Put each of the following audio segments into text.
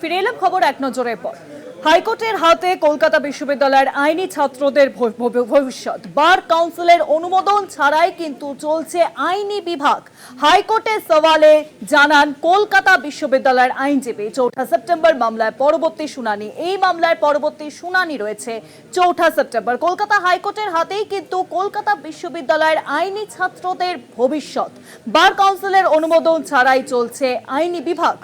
ফিরে এলাম খবর এক নজরের পর। হাইকোর্টের হাতে কলকাতা বিশ্ববিদ্যালয়ের আইনি ছাত্রদের ভবিষ্যৎ। বার কাউন্সিলের অনুমোদন ছাড়াই কিন্তু চলছে আইনি বিভাগ। হাইকোর্টের সওয়ালে জানান, কলকাতা বিশ্ববিদ্যালয়ের আইনজীবী চৌঠা সেপ্টেম্বর মামলায় পরবর্তী শুনানি। এই মামলায় পরবর্তী শুনানি রয়েছে চৌঠা সেপ্টেম্বর। কলকাতা হাইকোর্টের হাতেই কিন্তু কলকাতা বিশ্ববিদ্যালয়ের আইনি ছাত্রদের ভবিষ্যৎ। বার কাউন্সিলের অনুমোদন ছাড়াই চলছে আইনি বিভাগ।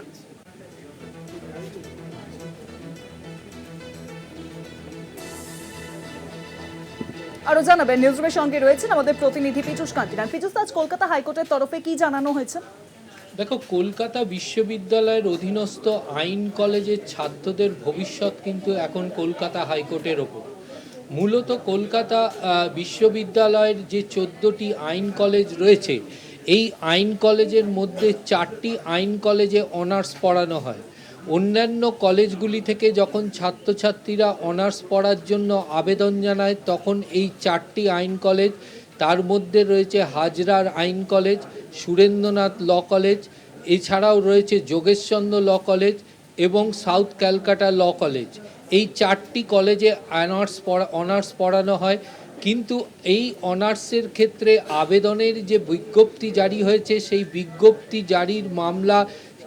আরও জানাবেন নিউজরুমের সঙ্গে রয়েছেন আমাদের প্রতিনিধি পীযুষ কান্তিনান পীযুষ আজ কলকাতা হাইকোর্টের তরফে কি জানানো হয়েছে? দেখো, কলকাতা বিশ্ববিদ্যালয়ের অধীনস্থ আইন কলেজের ছাত্রদের ভবিষ্যৎ কিন্তু এখন কলকাতা হাইকোর্টের ওপর। মূলত কলকাতা বিশ্ববিদ্যালয়ের যে চোদ্দোটি আইন কলেজ রয়েছে, এই আইন কলেজের মধ্যে চারটি আইন কলেজে অনার্স পড়ানো হয়। অন্যান্য কলেজগুলি থেকে যখন ছাত্রছাত্রীরা অনার্স পড়ার জন্য আবেদন জানায়, তখন এই চারটি আইন কলেজ, তার মধ্যে রয়েছে হাজরার আইন কলেজ, সুরেন্দ্রনাথ ল কলেজ, এছাড়াও রয়েছে যোগেশচন্দ্র ল কলেজ এবং সাউথ ক্যালকাটা ল কলেজ। এই চারটি কলেজে অনার্স পড়া, অনার্স পড়ানো হয়। কিন্তু এই অনার্সের ক্ষেত্রে আবেদনের যে বিজ্ঞপ্তি জারি হয়েছে, সেই বিজ্ঞপ্তি জারির মামলা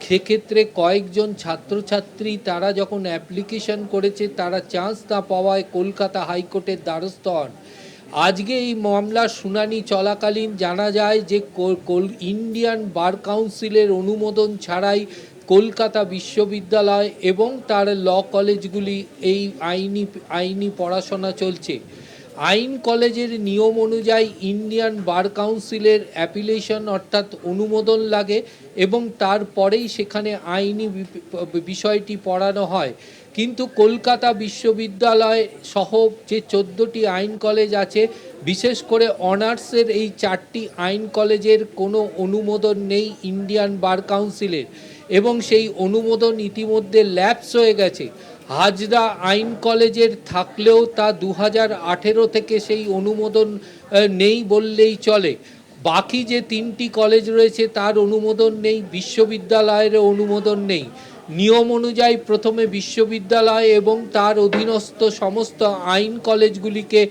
সেক্ষেত্রে কয়েকজন ছাত্রছাত্রী তারা যখন অ্যাপ্লিকেশন করেছে, তারা চান্স না পাওয়ায় কলকাতা হাইকোর্টের দ্বারস্থ হন। আজকে এই মামলার শুনানি চলাকালীন জানা যায় যে ইন্ডিয়ান বার কাউন্সিলের অনুমোদন ছাড়াই কলকাতা বিশ্ববিদ্যালয় এবং তার ল কলেজগুলি এই আইনি আইনি পড়াশোনা চলছে। আইন কলেজের নিয়ম অনুযায়ী ইন্ডিয়ান বার কাউন্সিলের অ্যাপিলেশন অর্থাৎ অনুমোদন লাগে এবং তারপরেই সেখানে আইনি বিষয়টি পড়ানো হয়। কিন্তু কলকাতা বিশ্ববিদ্যালয় সহ যে চোদ্দোটি আইন কলেজ আছে, বিশেষ করে অনার্সের এই চারটি আইন কলেজের কোনো অনুমোদন নেই ইন্ডিয়ান বার কাউন্সিলের। এবং সেই অনুমোদন ইতিমধ্যে ল্যাপস হয়ে গেছে। হাজরা আইন কলেজের থাকলেও তা দু হাজার আঠেরো থেকে সেই অনুমোদন নেই বললেই চলে। বাকি যে তিনটি কলেজ রয়েছে তার অনুমোদন নেই, বিশ্ববিদ্যালয়ের অনুমোদন নেই। নিয়ম অনুযায়ী প্রথমে বিশ্ববিদ্যালয় এবং তার অধীনস্থ সমস্ত আইন কলেজগুলিকে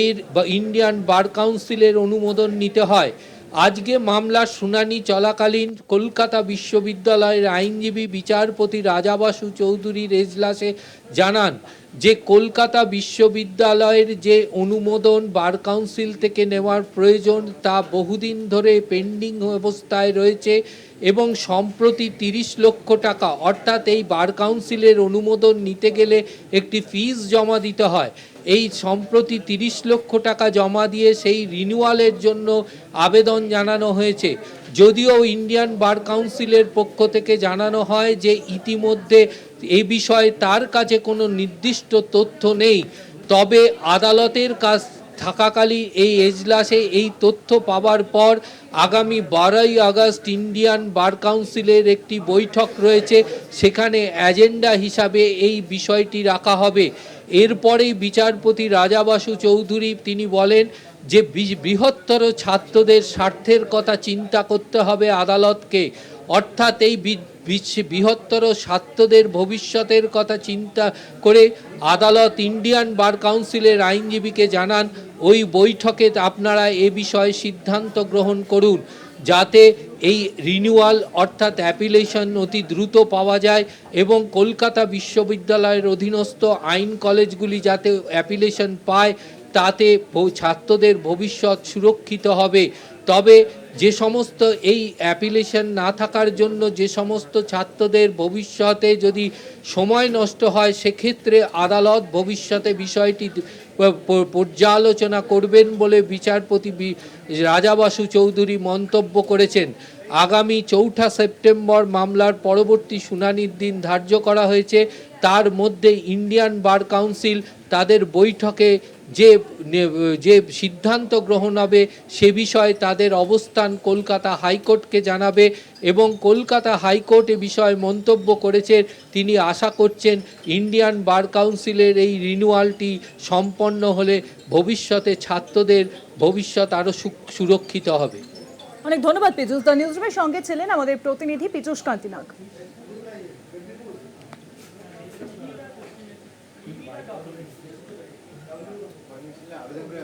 এর ইন্ডিয়ান বার কাউন্সিলের অনুমোদন নিতে হয়। আজকে মামলার শুনানি চলাকালীন কলকাতা বিশ্ববিদ্যালয়ের আইনজীবী বিচারপতি রাজাবাসু চৌধুরীর এজলাসে জানান যে কলকাতা বিশ্ববিদ্যালয়ের যে অনুমোদন বার কাউন্সিল থেকে নেওয়ার প্রয়োজন তা বহুদিন ধরে পেন্ডিং অবস্থায় রয়েছে এবং সম্প্রতি তিরিশ লক্ষ টাকা, অর্থাৎ এই বার কাউন্সিলের অনুমোদন নিতে গেলে একটি ফিস জমা দিতে হয়। এই সম্প্রতি তিরিশ লক্ষ টাকা জমা দিয়ে সেই রিনিউয়ালের জন্য আবেদন জানানো হয়েছে। যদিও ইন্ডিয়ান বার কাউন্সিলের পক্ষ থেকে জানানো হয় যে ইতিমধ্যে এ বিষয়ে তার কাছে কোনো নির্দিষ্ট তথ্য নেই। তবে আদালতের কাছ থাকাকালীন এই এজলাসে এই তথ্য পাওয়ার পর আগামী বারোই আগস্ট ইন্ডিয়ান বার কাউন্সিলের একটি বৈঠক রয়েছে। সেখানে অ্যাজেন্ডা হিসাবে এই বিষয়টি রাখা হবে। এরপরেই বিচারপতি রাজাবাসু চৌধুরী তিনি বলেন যে বৃহত্তর ছাত্রদের স্বার্থের কথা চিন্তা করতে হবে আদালতকে। অর্থাৎ এই বৃহত্তর ছাত্রদের ভবিষ্যতের কথা চিন্তা করে আদালত ইন্ডিয়ান বার কাউন্সিলের আইনজীবীকে জানান ওই বৈঠকে আপনারা এ বিষয়ে সিদ্ধান্ত গ্রহণ করুন, যাতে এই রিনিউয়াল অর্থাৎ অ্যাপিলেশন অতি দ্রুত পাওয়া যায় এবং কলকাতা বিশ্ববিদ্যালয়ের অধীনস্থ আইন কলেজগুলি যাতে অ্যাপিলেশন পায়, তাতে ছাত্রদের ভবিষ্যৎ সুরক্ষিত হবে। তবে যে সমস্ত এই অ্যাপিলেশন না থাকার জন্য যে সমস্ত ছাত্রদের ভবিষ্যতে যদি সময় নষ্ট হয়, সেক্ষেত্রে আদালত ভবিষ্যতে বিষয়টি পর্যালোচনা করবেন বলে বিচারপতি বি- রাজাবাসু চৌধুরী মন্তব্য করেছেন। আগামী চৌঠা সেপ্টেম্বর মামলার পরবর্তী শুনানির দিন ধার্য করা হয়েছে। তার মধ্যে ইন্ডিয়ান বার কাউন্সিল তাদের বৈঠকে যে যে সিদ্ধান্ত গ্রহণ হবে সে বিষয়ে তাদের অবস্থান কলকাতা হাইকোর্টকে জানাবে এবং কলকাতা হাইকোর্ট এ বিষয়ে মন্তব্য করেছে তিনি আশা করছেন ইন্ডিয়ান বার কাউন্সিলের এই রিনুয়ালটি সম্পন্ন হলে ভবিষ্যতে ছাত্রদের ভবিষ্যৎ আরও সুরক্ষিত হবে। অনেক ধন্যবাদ পিজুষ দা নিউজরুমের সঙ্গে ছিলেন আমাদের প্রতিনিধি পিজুষ কান্তি নাগ മനസ്സിലാവില്ല